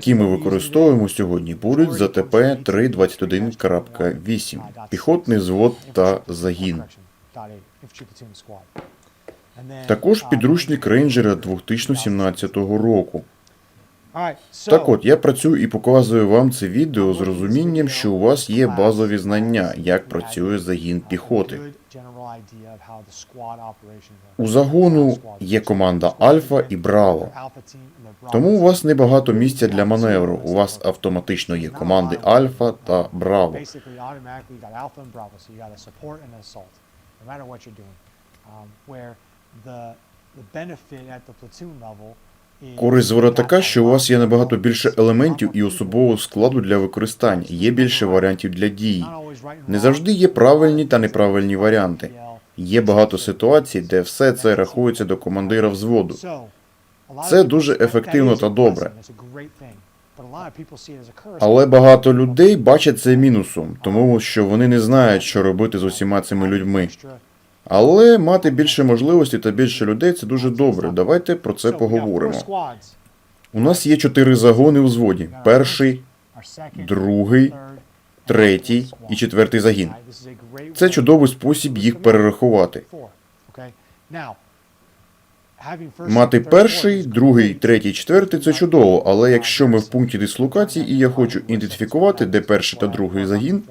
Які ми використовуємо сьогодні, будуть ЗТП 3.21.8, піхотний звод та загін. Також підручник рейнджера 2017 року. Так от, я працюю і показую вам це відео з розумінням, що у вас є базові знання, як працює загін піхоти. У загону є команда Альфа і Браво. Тому у вас небагато місця для маневру. У вас автоматично є команди Альфа та Браво. Um, Користь звора така, що у вас є набагато більше елементів і особового складу для використання, є більше варіантів для дії. Не завжди є правильні та неправильні варіанти. Є багато ситуацій, де все це рахується до командира взводу. Це дуже ефективно та добре. Але багато людей бачать це мінусом, тому що вони не знають, що робити з усіма цими людьми. Але мати більше можливостей та більше людей це дуже добре. Давайте про це поговоримо. У нас є чотири загони у взводі: перший, другий, третій і четвертий загін. Це чудовий спосіб їх перерахувати. Four, okay? Now, having first, Мати перший, другий, третій, четвертий це чудово, але якщо ми в пункті дислокації і я хочу ідентифікувати, де перший та другий загін,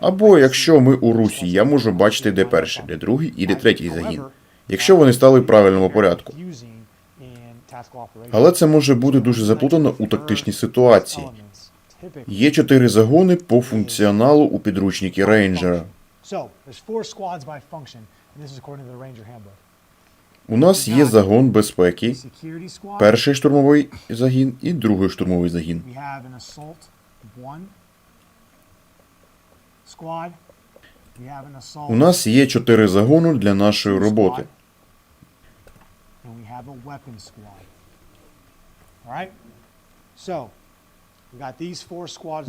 або якщо ми у русі, я можу бачити, де перший, де другий і де третій загін, якщо вони стали в правильному порядку. Але це може бути дуже заплутано у тактичній ситуації. Є чотири загони по функціоналу у підручнику рейнджера. У нас є загон безпеки, перший штурмовий загін і другий штурмовий загін. У нас є чотири загони для нашої роботи.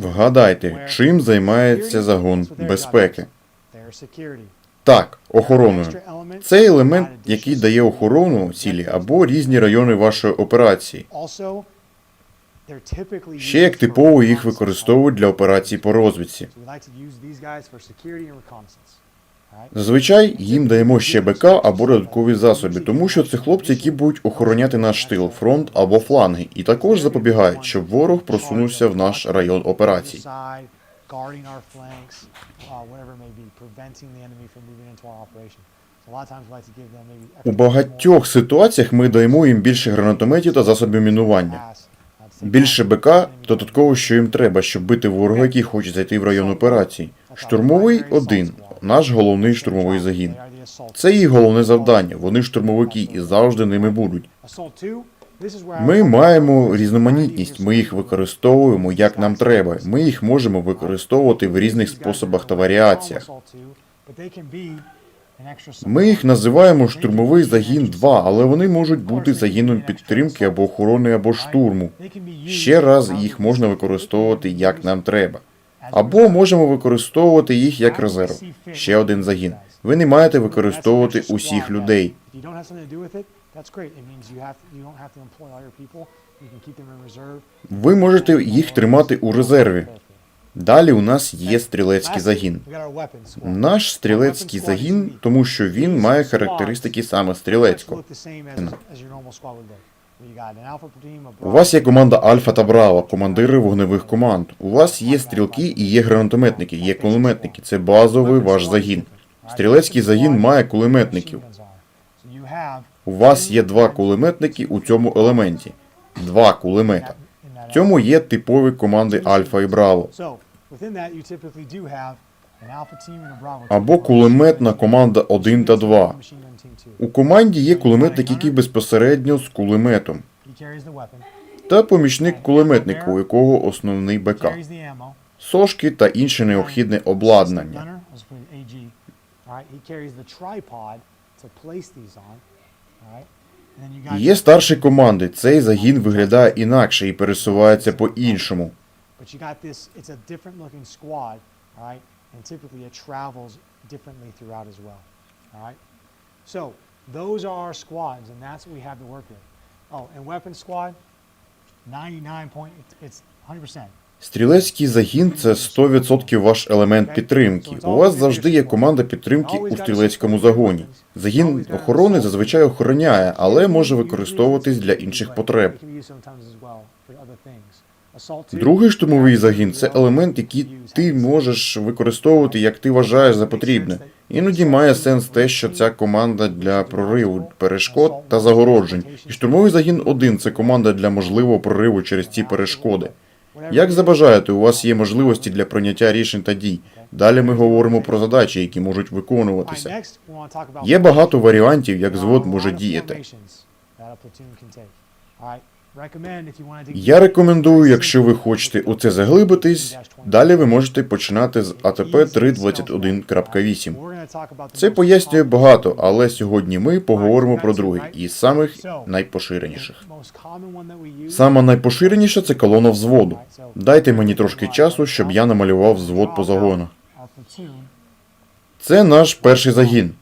Вгадайте, чим займається загон безпеки. Так, охороною. Це елемент, який дає охорону цілі або різні райони вашої операції. Ще як типово їх використовують для операцій по розвідці. Зазвичай їм даємо ще БК або додаткові засоби, тому що це хлопці, які будуть охороняти наш тил, фронт або фланги, і також запобігають, щоб ворог просунувся в наш район операцій. Guarding our flanks, uh, whatever it may be, preventing the enemy from moving into our operation. So a lot of times we like to give them maybe У багатьох ситуаціях ми даємо їм більше гранатометів та засобів мінування. pass, Більше БК додатково, що їм треба, щоб бити ворога, який хоче зайти в район операцій. Штурмовий один наш головний штурмовий загін. Це їх головне завдання. Вони штурмовики і завжди ними будуть. Assault Ми маємо різноманітність. Ми їх використовуємо як нам треба. Ми їх можемо використовувати в різних способах та варіаціях. Ми їх називаємо штурмовий загін 2, але вони можуть бути загіном підтримки або охорони або штурму. Ще раз їх можна використовувати як нам треба. Або можемо використовувати їх як резерв. Ще один загін. Ви не маєте використовувати усіх людей. Ви можете їх тримати у резерві. Далі у нас є стрілецький загін. Наш стрілецький загін, тому що він має характеристики саме стрілецького. У вас є команда Альфа та Браво, командири вогневих команд. У вас є стрілки і є гранатометники, є кулеметники. Це базовий ваш загін. Стрілецький загін має кулеметників. У вас є два кулеметники у цьому елементі. Два кулемета. В цьому є типові команди Альфа і Браво. Або кулеметна команда 1 та 2. У команді є кулеметник, який безпосередньо з кулеметом, та помічник кулеметника, у якого основний БК, сошки та інше необхідне обладнання. Є старші команди. Цей загін виглядає інакше і пересувається по-іншому. But you got this, it's a different looking squad, all right? And typically it travels differently throughout as well, all right? So those are our squads, and that's what we have to work with. Oh, and weapon squad, 99 point, it's, it's 100%. Стрілецький загін це 100% ваш елемент підтримки. У вас завжди є команда підтримки у стрілецькому загоні. Загін охорони зазвичай охороняє, але може використовуватись для інших потреб. Другий штурмовий загін це елемент, який ти можеш використовувати як ти вважаєш за потрібне. Іноді має сенс те, що ця команда для прориву перешкод та загороджень. І штурмовий загін один це команда для можливого прориву через ці перешкоди. Як забажаєте, у вас є можливості для прийняття рішень та дій. Далі ми говоримо про задачі, які можуть виконуватися. Є багато варіантів, як звод може діяти. Я рекомендую, якщо ви хочете у це заглибитись, далі ви можете починати з АТП 321.8. Це пояснює багато, але сьогодні ми поговоримо про другий із самих найпоширеніших. Сама найпоширеніша це колона взводу. Дайте мені трошки часу, щоб я намалював взвод по загонах. Це наш перший загін.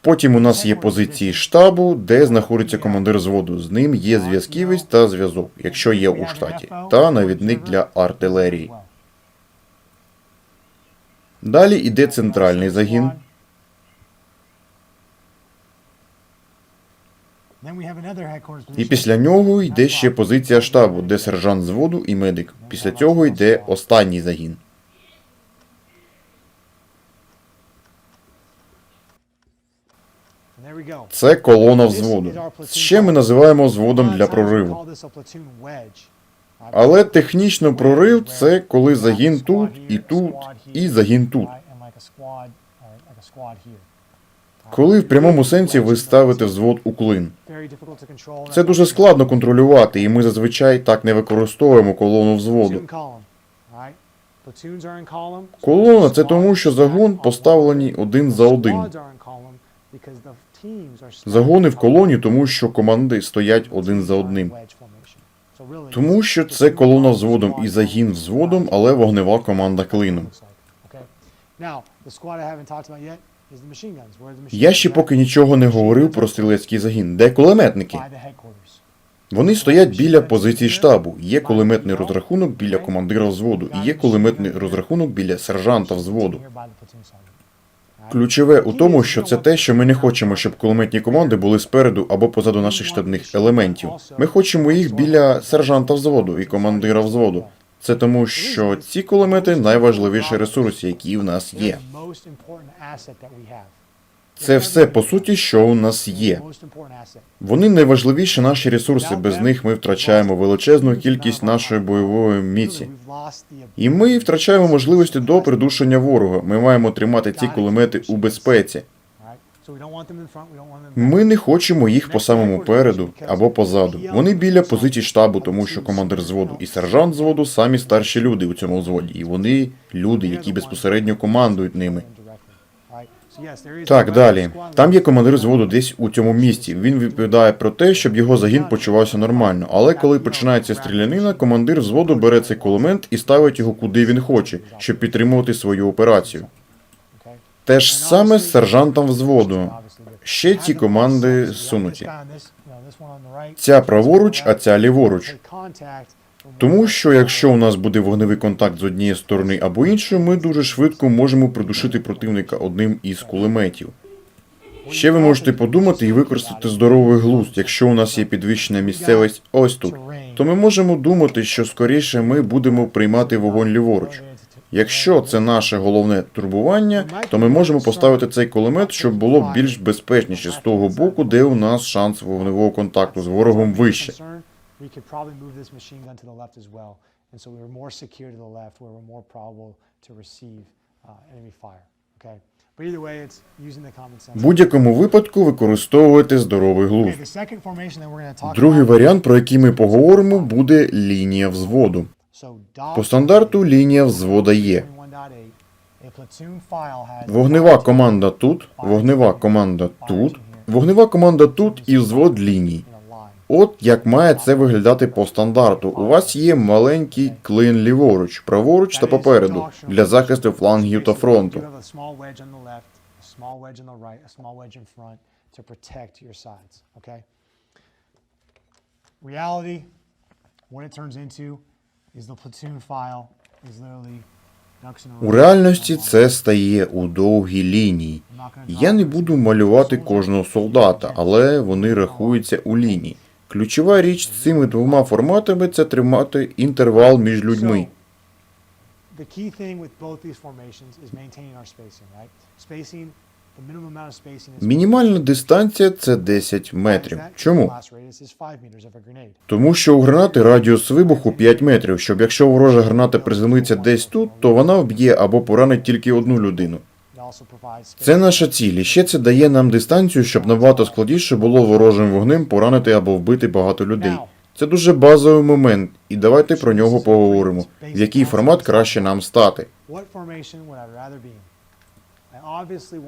Потім у нас є позиції штабу, де знаходиться командир взводу. З ним є зв'язківець та зв'язок, якщо є у штаті, та навідник для артилерії. Далі йде центральний загін. І після нього йде ще позиція штабу, де сержант взводу і медик. Після цього йде останній загін. And there we go. Це колона взводу. Ще ми називаємо взводом для прориву. Але технічно прорив це коли загін тут і тут, і загін тут. Коли в прямому сенсі ви ставите взвод у клин. Це дуже складно контролювати, і ми зазвичай так не використовуємо колону взводу. Колона це тому, що загон поставлені один за один. Загони в колоні, тому що команди стоять один за одним. Тому що це колона взводом і загін взводом, але вогнева команда клином. Я ще поки нічого не говорив про стрілецький загін. Де кулеметники? Вони стоять біля позицій штабу. Є кулеметний розрахунок біля командира взводу, і є кулеметний розрахунок біля сержанта взводу. Ключове у тому, що це те, що ми не хочемо, щоб кулеметні команди були спереду або позаду наших штабних елементів. Ми хочемо їх біля сержанта взводу і командира взводу. Це тому, що ці кулемети найважливіший ресурс, який в нас є. Це все по суті, що у нас є. Вони найважливіші наші ресурси. Без них ми втрачаємо величезну кількість нашої бойової міці. І ми втрачаємо можливості до придушення ворога. Ми маємо тримати ці кулемети у безпеці. Ми не хочемо їх по самому переду або позаду. Вони біля позицій штабу, тому що командир взводу і сержант взводу самі старші люди у цьому взводі, і вони люди, які безпосередньо командують ними. Так, далі. Там є командир взводу десь у цьому місці. Він відповідає про те, щоб його загін почувався нормально. Але коли починається стрілянина, командир взводу бере цей кулемет і ставить його куди він хоче, щоб підтримувати свою операцію. Те ж саме з сержантом взводу. Ще ці команди сунуті. Ця праворуч, а ця ліворуч. Тому що якщо у нас буде вогневий контакт з однієї сторони або іншої, ми дуже швидко можемо придушити противника одним із кулеметів. Ще ви можете подумати і використати здоровий глузд, якщо у нас є підвищена місцевість ось тут, то ми можемо думати, що скоріше ми будемо приймати вогонь ліворуч. Якщо це наше головне турбування, то ми можемо поставити цей кулемет, щоб було більш безпечніше з того боку, де у нас шанс вогневого контакту з ворогом вище. We could probably move this machine gun to the left as well. And so we were more secure to the left where we're more probable to receive uh, enemy fire. Okay? But either way, it's using the common sense. В будь-якому випадку використовуйте здоровий глузд. Okay, the second formation that we're going to talk Другий about варіант, про який ми поговоримо, буде лінія взводу. So DOS По стандарту лінія взвода є. 21.8, a platoon file has Вогнева команда тут, вогнева команда тут, вогнева команда тут і взвод ліній. От як має це виглядати по стандарту. У вас є маленький клин ліворуч, праворуч та попереду для захисту флангів та фронту. Reality, what it turns into is the platoon file is literally У реальності це стає у довгій лінії. Я не буду малювати кожного солдата, але вони рахуються у лінії. Ключова річ з цими двома форматами це тримати інтервал між людьми. The key thing with both these formations is maintaining our spacing, right? Spacing, Мінімальна дистанція це 10 метрів. Чому? blast radius is 5 meters of a grenade. Тому що у гранати радіус вибуху 5 метрів, щоб якщо ворожа граната приземлиться десь тут, то вона вб'є або поранить тільки одну людину. Це наша ціль, і ще це дає нам дистанцію, щоб набагато складніше було ворожим вогнем поранити або вбити багато людей. Це дуже базовий момент, і давайте про нього поговоримо. В який формат краще нам стати?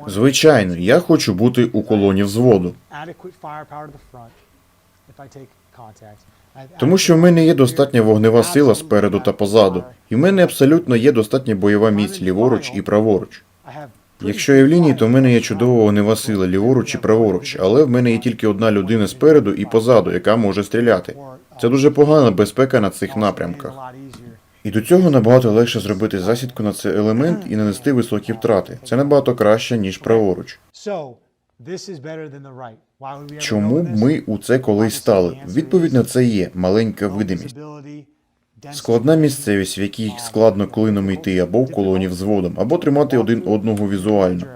Звичайно, я хочу бути у колоні взводу, тому що в мене є достатня вогнева сила спереду та позаду, і в мене абсолютно є достатня бойова міць ліворуч і праворуч. Якщо я в лінії, то в мене є чудова вогнева сила ліворуч і праворуч, але в мене є тільки одна людина спереду і позаду, яка може стріляти. Це дуже погана безпека на цих напрямках. І до цього набагато легше зробити засідку на цей елемент і нанести високі втрати. Це набагато краще, ніж праворуч. Чому б ми у це колись стали? Відповідь на це є маленька видимість. Складна місцевість, в якій складно клином йти або в колоні взводом, або тримати один одного візуально.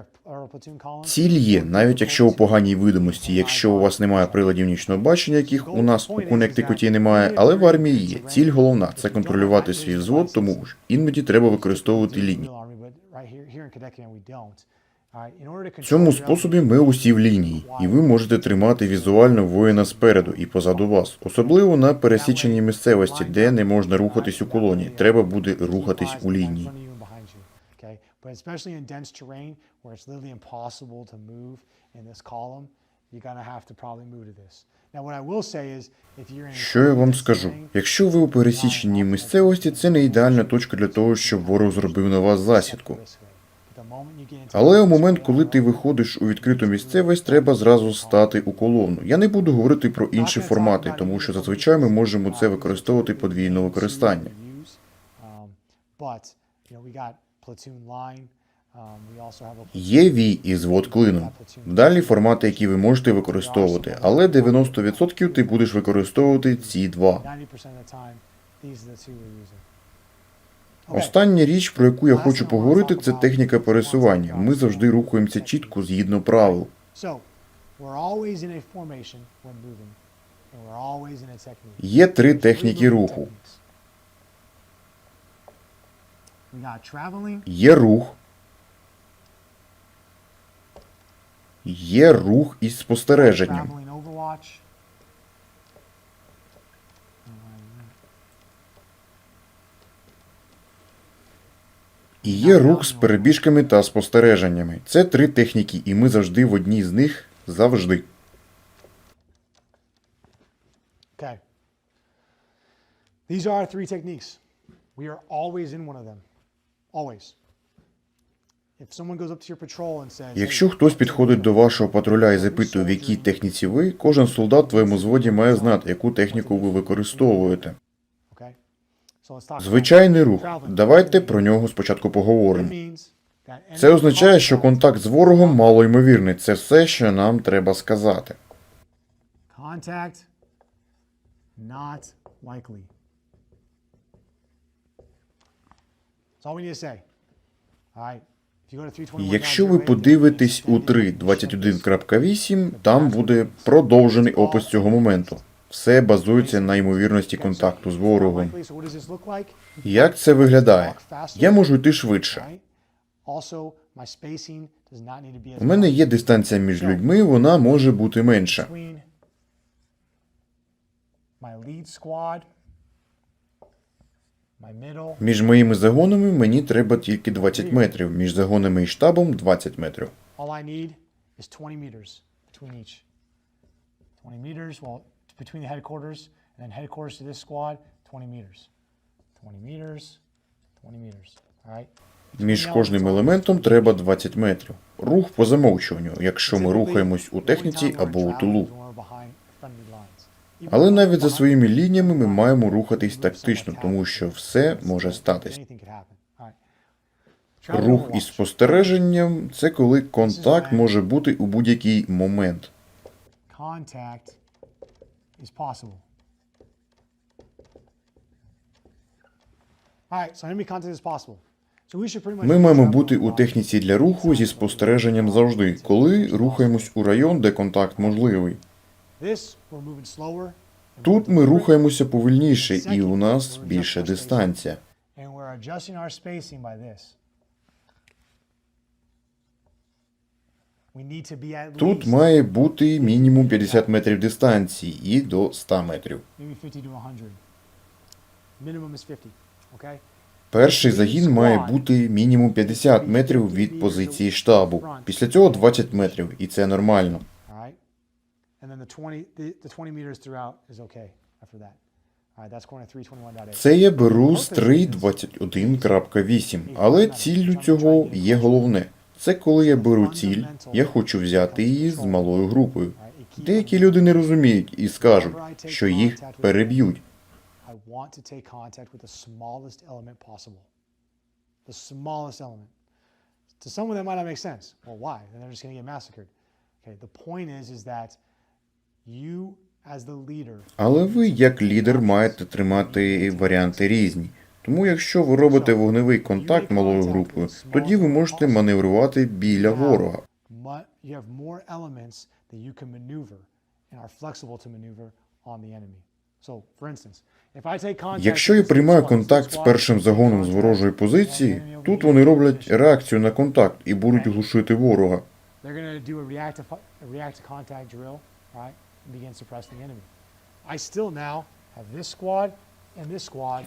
Ціль є, навіть якщо у поганій видимості, якщо у вас немає приладів нічного бачення, яких у нас у Коннектикуті немає, але в армії є. Ціль головна це контролювати свій взвод, тому ж іноді треба використовувати лінії. В цьому способі ми усі в лінії, і ви можете тримати візуально воїна спереду і позаду вас, особливо на пересіченій місцевості, де не можна рухатись у колоні. Треба буде рухатись у лінії. Що я вам скажу? Якщо ви у пересіченій місцевості, це не ідеальна точка для того, щоб ворог зробив на вас засідку. Але у момент, коли ти виходиш у відкриту місцевість, треба зразу стати у колону. Я не буду говорити про інші формати, тому що зазвичай ми можемо це використовувати подвійне використання. Є вій і звод клином. Далі формати, які ви можете використовувати, але 90% ти будеш використовувати ці два. Остання річ, про яку я хочу поговорити, це техніка пересування. Ми завжди рухаємося чітко згідно правил. Є три техніки руху. Є рух. Є рух із спостереженням. І є рух з перебіжками та спостереженнями. Це три техніки, і ми завжди в одній з них завжди. Okay. These are our three techniques. We are always in one of them. Always. Якщо хтось підходить до вашого патруля і запитує, в якій техніці ви, кожен солдат в твоєму зводі має знати, яку техніку ви використовуєте. Okay. So let's talk about Звичайний рух. Давайте про нього спочатку поговоримо. Це означає, що контакт з ворогом малоймовірний. Це все, що нам треба сказати. Contact not likely. That's all we need to say. All right. If you go to 321 Якщо ви подивитесь у 3.21.8, там буде продовжений опис цього моменту. Все базується на ймовірності контакту з ворогом. Як це виглядає? Я можу йти швидше. У мене є дистанція між людьми, вона може бути менша. Між моїми загонами мені треба тільки 20 метрів, між загонами і штабом 20 метрів. All I need is 20 meters between each. 20 meters, well, between the headquarters and then headquarters to this squad, 20 meters. 20 meters, 20 meters. All right? Між кожним елементом треба 20 метрів. Рух по замовчуванню, якщо ми рухаємось у техніці або у тулу. Але навіть за своїми лініями ми маємо рухатись тактично, тому що все може статись. Рух із спостереженням це коли контакт може бути у будь-який момент. Is possible. Ми маємо бути у техніці для руху зі спостереженням завжди, коли рухаємось у район, де контакт можливий. Тут ми рухаємося повільніше, і у нас більше дистанція. And we're adjusting our spacing by this. We need to be at Тут має бути мінімум 50 метрів дистанції і до 100 метрів. maybe 50 to 100. Minimum is 50, okay? Перший загін має бути мінімум 50 метрів від позиції штабу. Після цього 20 метрів, і це нормально. All right? And then the 20, the, the 20 meters throughout is okay after that. All right, that's corner 321.8. Це я беру з 3.21.8, але ціллю цього є головне. Це коли я беру ціль, я хочу взяти її з малою групою. Деякі люди не розуміють і скажуть, що їх переб'ють. To someone that might not make sense. Well, why? Але ви, як лідер, маєте тримати варіанти різні. Тому якщо ви робите вогневий контакт малою групою, тоді ви можете маневрувати біля ворога. Якщо я приймаю контакт з першим загоном з ворожої позиції, тут вони роблять реакцію на контакт і будуть глушити ворога.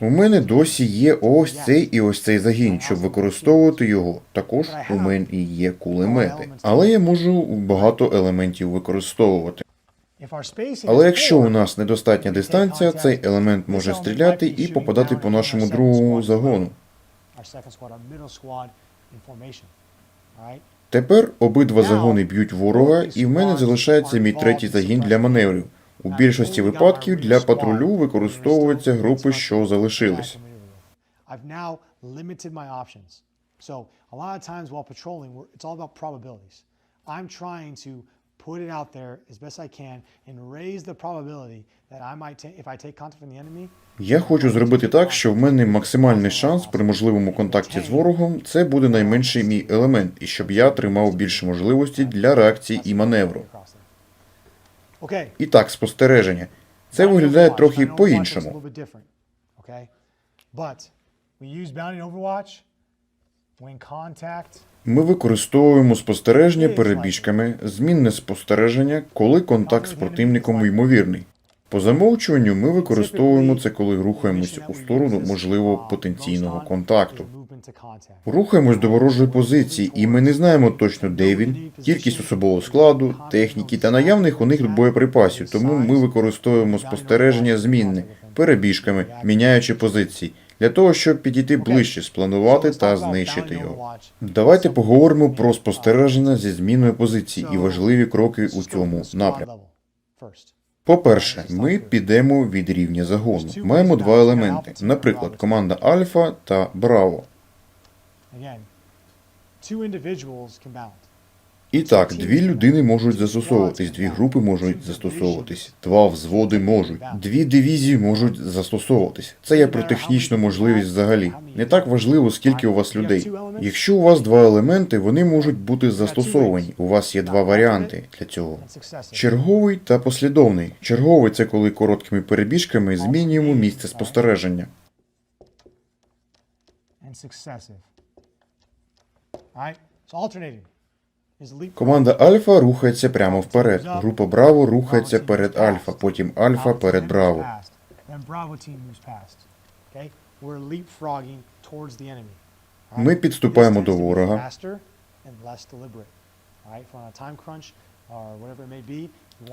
У мене досі є ось цей і ось цей загін, щоб використовувати його. Також у мене і є кулемети. Але я можу багато елементів використовувати. Але якщо у нас недостатня дистанція, цей елемент може стріляти і попадати по нашому другому загону. Тепер обидва загони б'ють ворога, і в мене залишається мій третій загін для маневрів. У більшості випадків для патрулю використовуються групи, що залишились. I'm trying to put it out there as best I can and raise the probability that I might take, if I take contact from the enemy, Я хочу зробити так, що в мене максимальний шанс при можливому контакті з ворогом це буде найменший мій елемент, і щоб я отримав більше можливості для реакції і маневру. І так, спостереження. Це виглядає трохи по-іншому. Ми використовуємо спостереження перебіжками, змінне спостереження, коли контакт з противником ймовірний. По замовчуванню ми використовуємо це, коли рухаємося у сторону можливо потенційного контакту. Рухаємось до ворожої позиції, і ми не знаємо точно, де він, кількість особового складу, техніки та наявних у них боєприпасів, тому ми використовуємо спостереження змінне перебіжками, міняючи позиції, для того, щоб підійти ближче, спланувати та знищити його. Давайте поговоримо про спостереження зі зміною позиції і важливі кроки у цьому напрямку. По-перше, ми підемо від рівня загону. Маємо два елементи, наприклад, команда Альфа та Браво. І так, дві людини можуть застосовуватись, дві групи можуть застосовуватись, два взводи можуть, дві дивізії можуть застосовуватись. Це є про технічну можливість взагалі. Не так важливо, скільки у вас людей. Якщо у вас два елементи, вони можуть бути застосовані. У вас є два варіанти для цього. Черговий та послідовний. Черговий це коли короткими перебіжками змінюємо місце спостереження. Alright? Alternating. Команда Альфа рухається прямо вперед. Група Браво рухається перед Альфа, потім Альфа перед Браво. Ми підступаємо до ворога.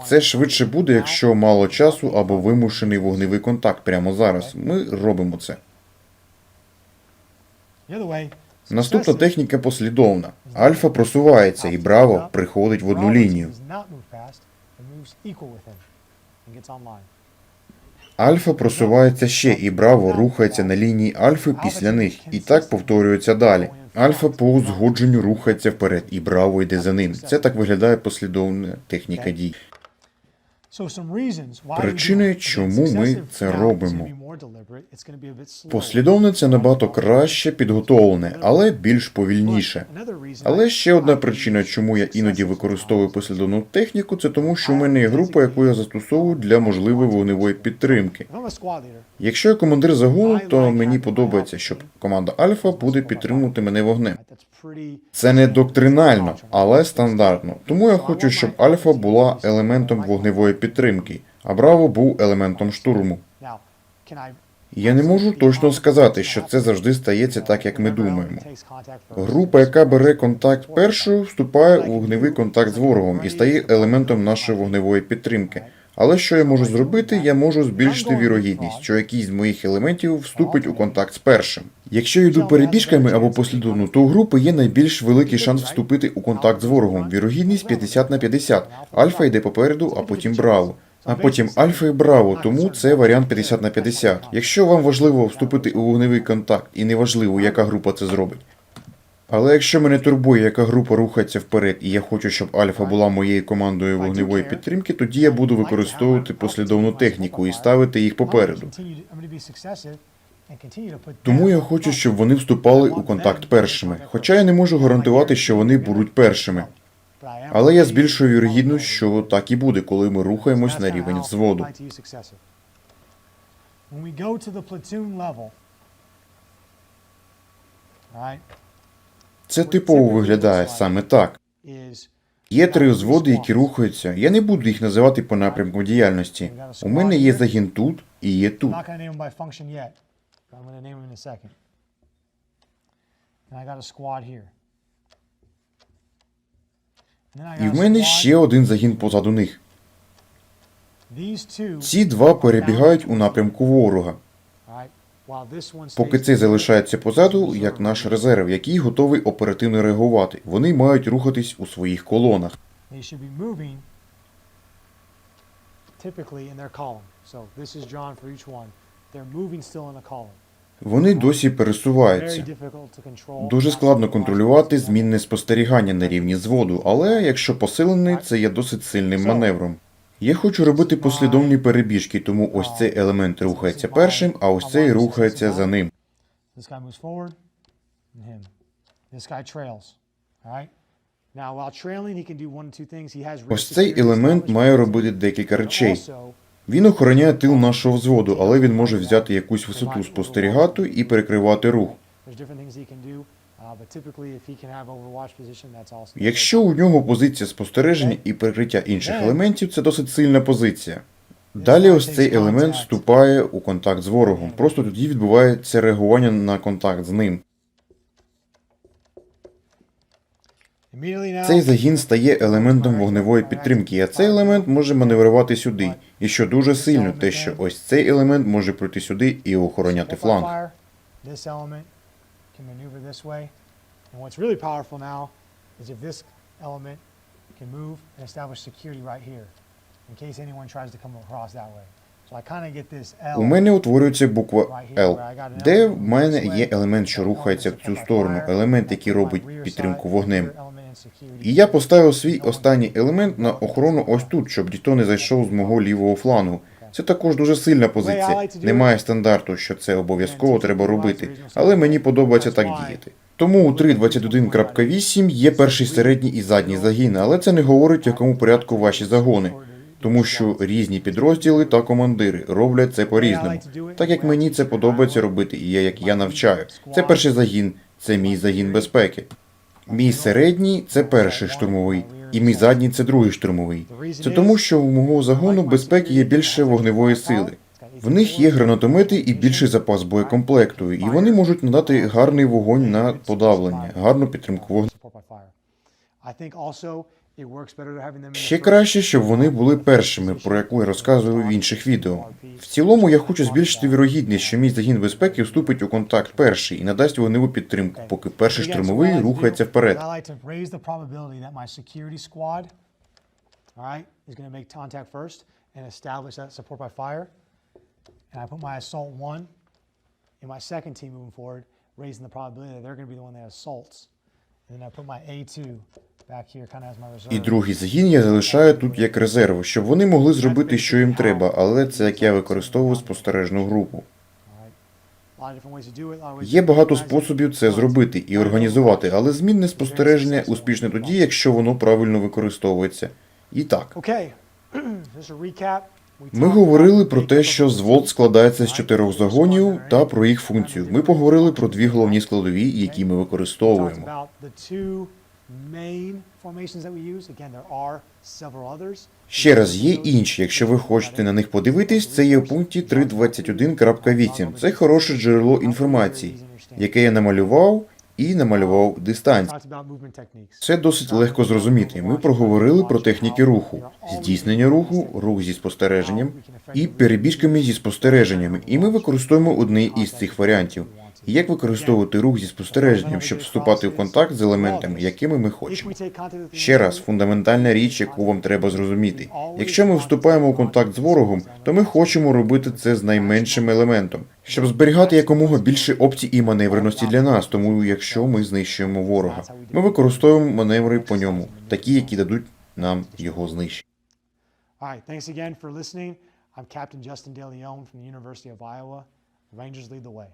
Це швидше буде, якщо мало часу або вимушений вогневий контакт прямо зараз. Ми робимо це. Наступна техніка послідовна. Альфа просувається, і Браво приходить в одну лінію. Альфа просувається ще, і Браво рухається на лінії Альфи після них, і так повторюється далі. Альфа по узгодженню рухається вперед, і Браво йде за ним. Це так виглядає послідовна техніка дій. Причини, чому ми це робимо. Послідовне це набагато краще підготовлене, але більш повільніше. Але ще одна причина, чому я іноді використовую послідовну техніку, це тому, що в мене є група, яку я застосовую для можливої вогневої підтримки. Якщо я командир загону, то мені подобається, щоб команда Альфа буде підтримувати мене вогнем. Це не доктринально, але стандартно. Тому я хочу, щоб Альфа була елементом вогневої підтримки, а Браво був елементом штурму. Я не можу точно сказати, що це завжди стається так, як ми думаємо. Група, яка бере контакт першою, вступає у вогневий контакт з ворогом і стає елементом нашої вогневої підтримки. Але що я можу зробити? Я можу збільшити вірогідність, що якийсь з моїх елементів вступить у контакт з першим. Якщо йду перебіжками або послідовно, то у групи є найбільш великий шанс вступити у контакт з ворогом. Вірогідність 50 на 50. Альфа йде попереду, а потім Браво. А потім Альфа і Браво, тому це варіант 50 на 50. Якщо вам важливо вступити у вогневий контакт, і неважливо, яка група це зробить. Але якщо мене турбує, яка група рухається вперед, і я хочу, щоб Альфа була моєю командою вогневої підтримки, тоді я буду використовувати послідовну техніку і ставити їх попереду. Тому я хочу, щоб вони вступали у контакт першими. Хоча я не можу гарантувати, що вони будуть першими. Але я збільшую вірогідність, що так і буде, коли ми рухаємось на рівень взводу. Це типово виглядає саме так. Є три взводи, які рухаються. Я не буду їх називати по напрямку діяльності. У мене є загін тут і є тут. І в мене ще один загін позаду них. Ці два перебігають у напрямку ворога. right, while this one Поки цей залишається позаду, як наш резерв, який готовий оперативно реагувати. Вони мають рухатись у своїх колонах. Вони досі пересуваються. Дуже складно контролювати змінне спостерігання на рівні зводу, але якщо посилений, це є досить сильним маневром. Я хочу робити послідовні перебіжки, тому ось цей елемент рухається першим, а ось цей рухається за ним. Ось цей елемент має робити декілька речей. Він охороняє тил нашого взводу, але він може взяти якусь висоту спостерігати і перекривати рух. Uh. Якщо у нього позиція спостереження і перекриття інших елементів, це досить сильна позиція. Далі ось цей елемент вступає у контакт з ворогом. Просто тоді відбувається реагування на контакт з ним. Цей загін стає елементом вогневої підтримки, а цей елемент може маневрувати сюди. І що дуже сильно, те, що ось цей елемент може пройти сюди і охороняти фланг. Can maneuver this way. And what's really powerful now is if this element can move and establish security right here, in case anyone tries to come across that way. У мене утворюється буква L, де в мене є елемент, що рухається в цю сторону, елемент, який робить підтримку вогнем. І я поставив свій останній елемент на охорону ось тут, щоб ніхто не зайшов з мого лівого флангу. Це також дуже сильна позиція. Немає стандарту, що це обов'язково треба робити, але мені подобається так діяти. Тому у 3.21.8 є перший середній і задній загін, але це не говорить, в якому порядку ваші загони. Тому що різні підрозділи та командири роблять це по-різному. Так як мені це подобається робити, і я, як я навчаю. Це перший загін, це мій загін безпеки. Мій середній це перший штурмовий, і мій задній це другий штурмовий. Це тому, що у мого загону безпеки є більше вогневої сили. В них є гранатомети і більший запас боєкомплекту, і вони можуть надати гарний вогонь на подавлення, гарну підтримку вогню. Ще краще, щоб вони були першими, про яку я розказую в інших відео. В цілому я хочу збільшити вірогідність, що мій загін безпеки вступить у контакт перший і надасть вогневу підтримку, поки перший штурмовий рухається вперед. Raising the probability that they're going to be the one that assaults. And then I put my A2 І другий загін я залишаю тут як резерв, щоб вони могли зробити, що їм треба, але це як я використовую спостережну групу. Є багато способів це зробити і організувати, але змінне спостереження успішне тоді, якщо воно правильно використовується. І так, ми говорили про те, що звод складається з чотирьох загонів та про їх функцію. Ми поговорили про дві головні складові, які ми використовуємо. Ще раз є інші. Якщо ви хочете на них подивитись, це є в пункті 3.21.8. Це хороше джерело інформації, яке я намалював і намалював дистанцію. Це досить легко зрозуміти. Ми проговорили про техніки руху, здійснення руху, рух зі спостереженням і перебіжками зі спостереженнями. І ми використовуємо одне із цих варіантів. Як використовувати рух зі спостереженням, щоб вступати в контакт з елементами, якими ми хочемо. Ще раз, фундаментальна річ, яку вам треба зрозуміти. Якщо ми вступаємо у контакт з ворогом, то ми хочемо робити це з найменшим елементом, щоб зберігати якомога більше опцій і маневреності для нас. Тому, якщо ми знищуємо ворога, ми використовуємо маневри по ньому, такі, які дадуть нам його знищити. I'm Captain Justin De from the University of Iowa. Rangers lead the way.